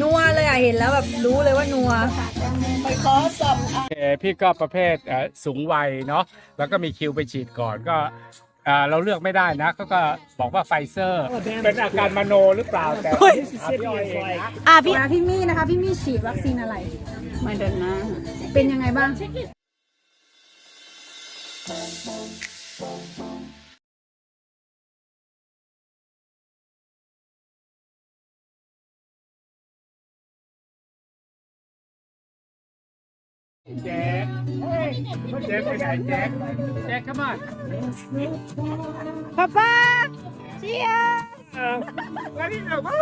นัวเลยอะเห็นแล้วแบบรู้เลยว่านัวไปขอสอบเอ่อพี่ก็ประเภทเอ่อสูงวัยเนาะแล้วก็มีคิวไปฉีดก่อนก็อ่าเราเลือกไม่ได้นะเขาก็บอกว่าไฟเซอร์ เป็นอาการมโนหรือเปล่าแต่อะพี่อ้อยเองนะ อะพี่พี่มี่นะคะ พี่มี่ฉีดวัคซีนอะไรไม่เดินหน้าเป็นยังไงบ้าง แจ๊คเฮ้ยแจ๊คไปไหนแจ๊คแจ๊คเข้ามาป้าป้าเชียร์เออแล้วนี่แบบว่า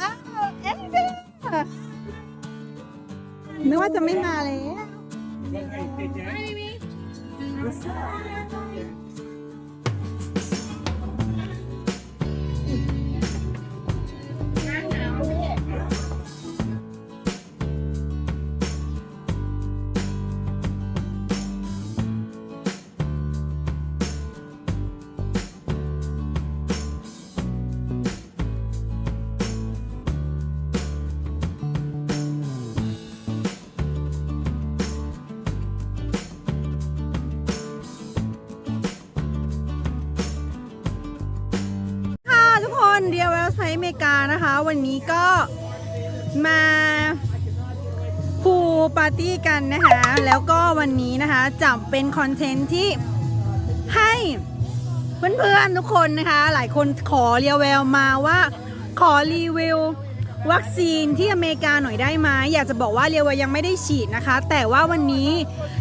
อ้าวเอ็นดี้นึกว่าจะไม่มาเลยยังไงสิ นเดียวแวลไซต์อเมริกานะคะ วันนี้ก็มาพูปาร์ตี้กันนะคะ แล้วก็วันนี้นะคะจะเป็นคอนเทนต์ที่ให้เพื่อนๆทุกคนนะคะ หลายคนขอเรียวแววมาว่าขอรีวิววัคซีนที่อเมริกาหน่อยได้ไหมอยากจะบอกว่าเรียวแววยังไม่ได้ฉีดนะคะ แต่ว่าวันนี้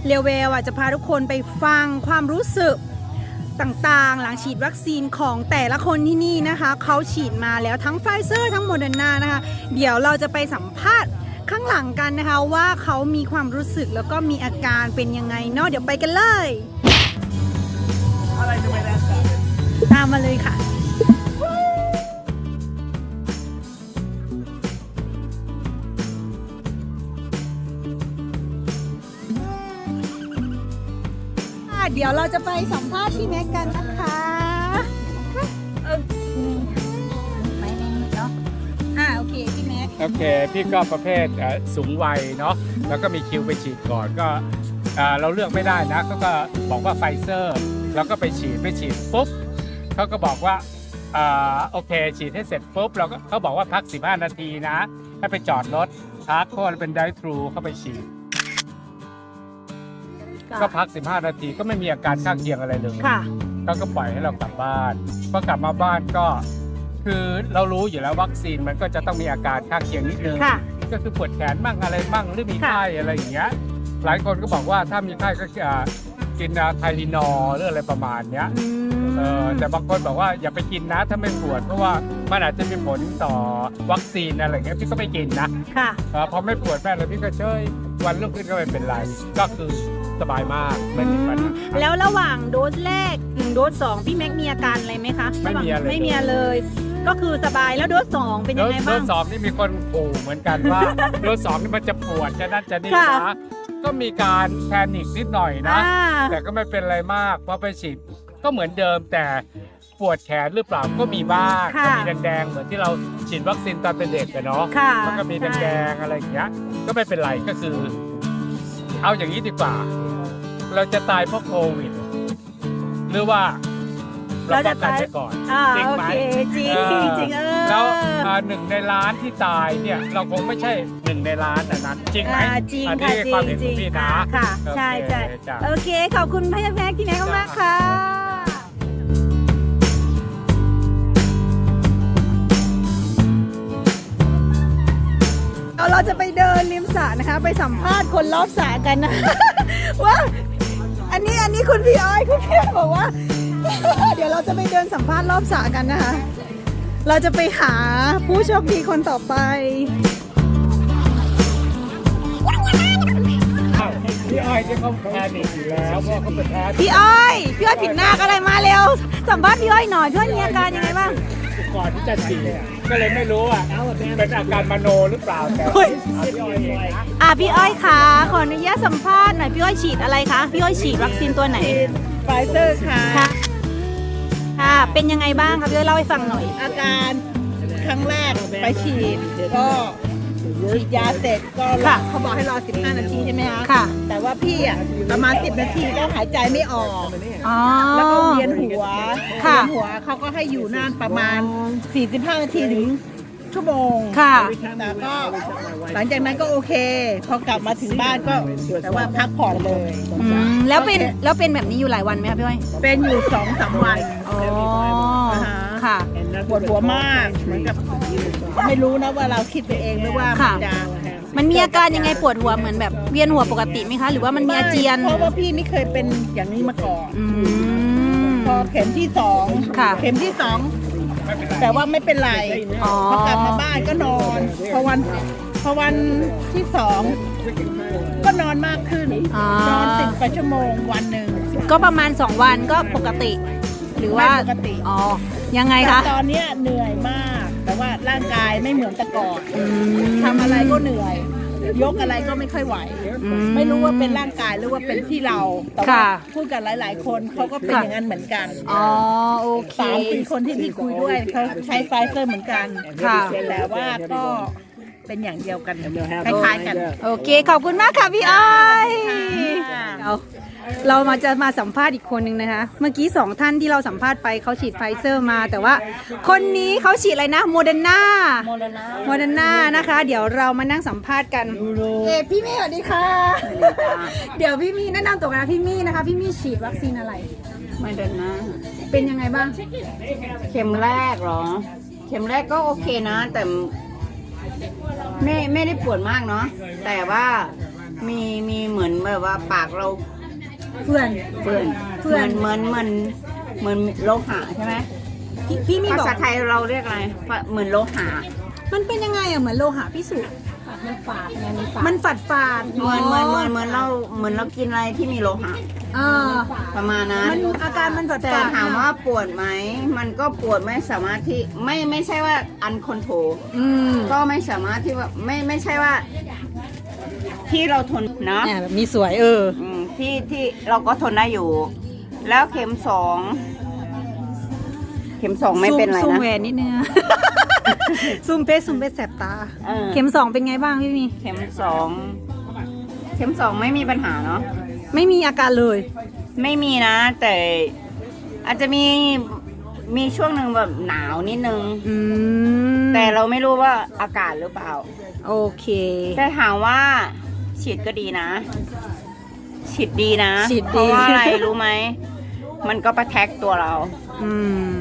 เรียวแววอะจะพาทุกคนไปฟังความรู้สึก ต่างๆ หลังฉีดวัคซีนของแต่ละคนที่นี่นะคะ เขาฉีดมาแล้วทั้งไฟเซอร์ทั้งโมเดอร์นานะคะ เดี๋ยวเราจะไปสัมภาษณ์ข้างหลังกันนะคะว่าเขามีความรู้สึกแล้วก็มีอาการเป็นยังไงเนาะเดี๋ยวไปกันเลย อะไรจะไปแล้วกันตามมาเลยค่ะ เดี๋ยวเราจะไปสัมภาษณ์พี่แม็กกันนะคะเออไม่ไม่เนาะอ่าโอเคพี่แม็กโอเค พี่ก็ประเภทเอ่อสูงวัยเนาะแล้วก็มีคิวไปฉีดก่อนก็อ่าเราเลือกไม่ได้นะเขาก็บอกว่าไฟเซอร์เราก็ไปฉีดไปฉีดปุ๊บเขาก็บอกว่าอ่าโอเค ฉีดให้เสร็จปุ๊บเราก็เขาบอกว่าพัก 15 นาทีนะให้ไปจอดรถพักเพราะมันเป็นไดทรูเข้าไปฉีด ก็พัก 15 นาทีก็ไม่มีอาการข้างเคียงอะไรเลยค่ะเขาก็ปล่อยให้เรากลับบ้านพอกลับมาบ้านก็ คือเรารู้อยู่แล้ววัคซีนมันก็จะต้องมีอาการข้างเคียงนิดนึง ค่ะ ก็คือปวดแขนบ้างอะไรบ้างหรือมีค่ะไข้อะไรอย่างเงี้ย หลายคนก็บอกว่าถ้ามีไข้ก็อ่ากินไทลินอลหรืออะไรประมาณเนี้ยอืมเออแต่บางคนบอกว่าอย่าไปกินนะถ้าไม่ปวดเพราะว่ามันอาจจะมีผลต่อวัคซีนอะไรเงี้ยพี่ก็ไม่กินนะค่ะ เออพอไม่ปวดแม่เลยพี่ก็เฉยวันรุ่งขึ้นก็ไม่เป็นไร ก็คือ สบายมากไม่มีปัญหาแล้วระหว่างโดสแรกถึงโดสสองพี่แม็กมีอาการอะไรไหมคะไม่มีอะไร ไม่มีอะไรเลย ก็คือสบายแล้วโดสสองเป็นยังไงโดบ้างสสองนี่มีคนขู่เหมือนกันว่า โดสสองนี่มันจะปวดจะนั่นจะนี่ค่ะ นะก็มีการแพนิคนิดหน่อยนะ อ่า แต่ก็ไม่เป็นอะไรมากเพราะไปฉีดก็เหมือนเดิมแต่ปวดแขนหรือเปล่าก็มีบ้างค่ะ ก็มีแดงๆเหมือนที่เราฉีดวัคซีนตอนเป็นเด็กกันเนาะค่ะมันก็มีแดงๆอะไรอย่างเงี้ยก็ไม่เป็นไรก็คือ เอาอย่างนี้ดีกว่า เราจะตายเพราะโควิด หรือว่าเราป้องกันไปก่อนอ่าจริงโอไหมเคจริงเออจริงเออแล้วอ่าหนึ่งในล้านที่ตายเนี่ย เราคงไม่ใช่หนึ่งในล้านอันนั้นจริงไหมอ่าจริงอันค่ะนี้จริความงเห็นจขริองงพี่ค่ะนะค่ะโอเคใช่ใช่จ้ะ โอเค ขอบคุณพี่แม็กที่แม็กมากๆค่ะเอาเราจะไปเดินริมสระนะคะ ไปสัมภาษณ์คนรอบสระกันนะ ว่า อันนี้อันนี้คุณพี่อ้อยคุณพี่อ้อยบอกว่า เดี๋ยวเราจะไปเดินสัมภาษณ์รอบสระกันนะคะ เราจะไปหาผู้โชคดีคนต่อไปอ้าวพี่อ้อยที่เขาแพนิคอยู่แล้วเพราะเขาเป็นแพ้พี่อ้อย พี่อ้อยผิดหน้าก็เลยมาเร็ว สัมภาษณ์พี่อ้อยหน่อยพี่อ้อยมีอาการยังไงบ้าง ก่อนที่จะฉีด ก็เลยไม่รู้อะเป็นอาการมโนหรือเปล่าแต่เฮ้ยเอาพี่อ้อยเองนะอะพี่อ้อยคะขออนุญาตสัมภาษณ์หน่อยพี่อ้อยฉีดอะไรคะพี่อ้อยฉีดวัคซีนตัวไหนไฟเซอร์ค่ะค่ะค่ะเป็นยังไงบ้างคะพี่อ้อยเล่าให้ฟังหน่อย อาการครั้งแรกไปฉีดก็ ฉีดยาเสร็จก็รอค่ะ เขาบอกให้รอ 15 นาทีใช่ไหมคะค่ะ แต่ว่าพี่อะประมาณ 10 นาทีก็หายใจไม่ออก อ๋อ แล้วก็เวียนหัวค่ะ เวียนหัวเขาก็ให้อยู่นานประมาณ 45 นาทีถึงชั่วโมงค่ะ แต่ก็หลังจากนั้นก็โอเค พอกลับมาถึงบ้านก็แต่ว่าพักผ่อนเลยอืมแล้วเป็นแล้วเป็นแบบนี้อยู่หลายวันไหมคะพี่อ้อยเป็นอยู่สองสามวัน อ๋ออ่าฮะค่ะปว ดหัวมากเหมือนกับไม่รู้นะว่าเราคิดไปเองหรือว่าค่ะมันจะมันมีอาการยังไงปวดหัวเหมือนแบบเวียนหัวปกติไหมคะ หรือว่ามันมีอาเจียน เพราะว่าพี่ไม่เคยเป็นอย่างนี้มาก่อนอืม พอเข็มที่สองค่ะเข็มที่สองแต่ว่าไม่เป็นไรอ๋อ พอกลับมาบ้านก็นอนพอวันพอวันที่สองก็นอนมากขึ้น อ๋อ นอนสิบกว่าชั่วโมงวันหนึ่งก็ประมาณ 2 วันก็ปกติ หรือว่าไม่ปกติ อ๋อยังไงแต่คะตอนเนี้ยเหนื่อยมาก แต่ว่าร่างกายไม่เหมือนแต่ก่อนอืมทำอะไรก็เหนื่อย ยกอะไรก็ไม่ค่อยไหว อืไม่รู้ว่าเป็นร่างกายหรือว่าเป็นที่เรา แต่ว่าค่ะ พูดกันหลาย ๆ คนเขาก็เป็นค่ะอย่างนั้นเหมือนกันอ๋อโอเค สามสี่คนที่พี่คุยด้วยเขาใช้ไฟเซอร์เหมือนกันค่ะ แต่ว่าก็เป็นอย่างเดียวกันคล้ายๆกัน โอเค ขอบคุณมากค่ะพี่อ้อยค่ะเรา เรามาจะมาสัมภาษณ์อีกคนนึงนะคะ เมื่อกี้สองท่านที่เราสัมภาษณ์ไปเขาฉีดไฟเซอร์มา แต่ว่าคนนี้เขาฉีดอะไรนะโมเดอร์นาโมเดอร์นาโมเดอร์นานะคะ เดี๋ยวเรามานั่งสัมภาษณ์กันเอพี่มี่สวัสดีค่ะ เดี๋ยวพี่มี่แนะนำตัวกันนะพี่มี่นะคะ พี่มี่ฉีดวัคซีนอะไรไม่เดินนะเป็นยังไงบ้าง เข็มแรกเหรอ เข็มแรกก็โอเคนะ แต่ไม่ไม่ได้ปวดมากเนาะแต่ว่ามีมีเหมือนแบบว่าปากเรา เพื่อนเปื่อนเปื่อนเหมือนเหมือนเหมือนโลหะใช่ไหมพี่พี่มี่ภาบอกษาไทยเราเรียกอะไรเหมือนโลหะ มันเป็นยังไงอะเหมือนโลหะพิสูจน์มันฝาดไงมันฝาดฝาดเหมือนเหมือนเหมือนเหมือนเราเหมือนเรากินอะไรที่มีโลหะอ่าประมาณนั้น มันอาการมันฝาดแต่ฝาดถามว่าปวดไหม มันก็ปวดไม่สามารถที่ไม่ไม่ใช่ว่าอันคอนโทรลอืมก็ไม่สามารถที่ว่าไม่ไม่ใช่ว่า ที่เราทนนะเนี่ยแบบนี้สวยเออ อืมที่ที่เราก็ทนได้อยู่ แล้วเข็มสองเข็มสองไม่เป็นไรซูมนะ แหวนนิดนึงซูมเพชรซูมเพชรแสบตา เออ เข็มสองเป็นไงบ้างพี่มี เข็มสองเข็มสองไม่มีปัญหาเนาะไม่มีอาการเลย ไม่มีนะ แต่อาจจะมีมีช่วงหนึ่งแบบหนาวนิดนึง อืมแต่เราไม่รู้ว่าอากาศหรือเปล่า โอเค แต่ถามว่า ฉีดก็ดีนะ ฉีดดีนะฉีดดี เพราะว่าอะไรรู้ไหม มันก็ประแทกตัวเรา อืม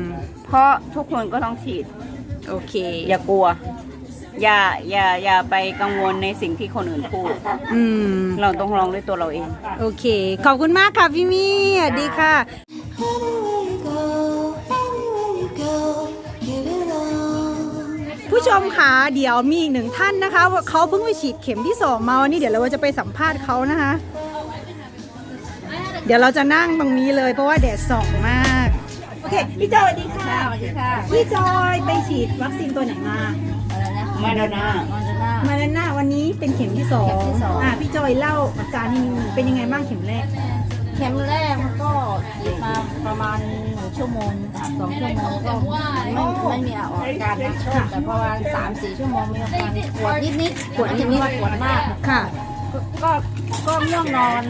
เพราะทุกคนก็ต้องฉีด โอเค อย่ากลัว อย่าอย่าอย่าไปกังวลในสิ่งที่คนอื่นพูด อืม เราต้องลองด้วยตัวเราเอง โอเค ขอบคุณมากค่ะพี่มีสวัสดีค่ะ ชมค่ะเดี๋ยวมีอีกหนึ่งท่านนะคะว่าเขาเพิ่งไปฉีดเข็มที่สองมาวันนี้เดี๋ยวเราจะไปสัมภาษณ์เขานะคะ เดี๋ยวเราจะนั่งตรงนี้เลยเพราะว่าแดดส่องมาก โอเค พี่จอยสวัสดีค่ะสวัสดีค่ะ พี่จอยไปฉีดวัคซีนตัวไหนมา มาดานามาแล้วนะวันนี้เป็นเข็มที่สองอะพี่จอยเล่าอาการนิดนึงเป็นยังไงบ้างเข็มแรก เข็มแรกมันก็ฉีดมาประมาณหนึ่ง ชั่วโมงสองชั่วโมงก็ไม่ไม่มีอาการนะแต่ประมาณสามสี่ชั่วโมงมีอาการปวดนิดๆปวดนิดๆปวดมากค่ะ ก็ก็ง่วงนอน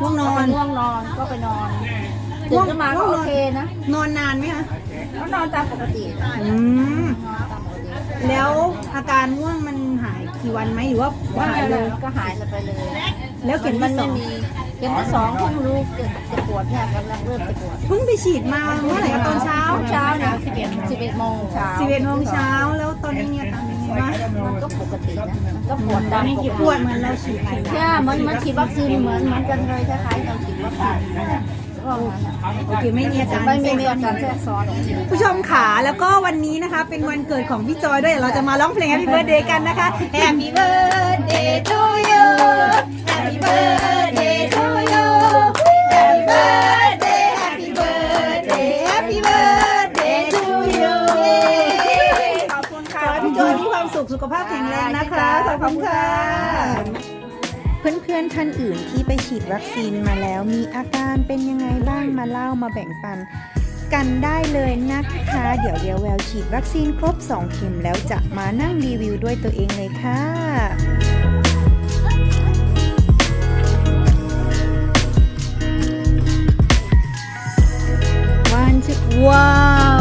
ง่วงนอนง่วงนอนก็ไปนอนตื่นขึ้นมาก็โอเคนะนอนนานไหมคะก็นอนตามปกติอืมแล้วอาการง่วงมันหายกี่วันไหมหรือว่าหายเลยก็หายไปเลย แล้วเข็มมันไม่มี เข็มที่สองเพิ่งรู้จะจะปวดเนี่ยกำลังเริ่มจะปวดเพิ่งไปฉีดมาเมื่อไหร่คะตอนเช้าเช้าเนี่ยสิบเอ็ดสิบเอ็ดโมงเช้าสิบเอ็ดโมงเช้าแล้วตอนนี้เนี่ยอาการเป็นไงบ้างมันก็ปกตินะมันก็ปวดตามปกติปวดเหมือนเราฉีดอะไรใช่เหมือนเหมันฉีดวัคซีนเหมือนเหมือนกันเลยคล้ายๆกับฉีดวัคซีนก็งั้นน่ะโอเคไม่มีอาการไม่มีอาการแทรกซ้อนผู้ชมขาแล้วก็วันนี้นะคะ เป็นวันเกิดของพี่จอยด้วยเดี๋ยวเราจะมาร้องเพลง Happy Birthday กันนะคะ Happy Birthday to you Happy Birthday ขสุขภาพแข็งแรงนะคะ ขอบคุณค่ะเพื่อนๆท่านอื่นที่ไปฉีดวัคซีนมาแล้ว มีอาการเป็นยังไงบ้างมาเล่ามาแบ่งปันกันได้เลยนะคะ เดี๋ยวเดียวแววฉีดวัคซีนครบ 2 เข็มแล้วจะมานั่งรีวิวด้วยตัวเองเลยค่ะ One, two, wow! Exactly.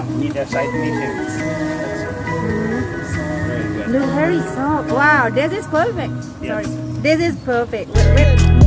Yeah, need side meter. Look very soft. Wow, this is perfect. Yes. Sorry. This is perfect. Wait, wait.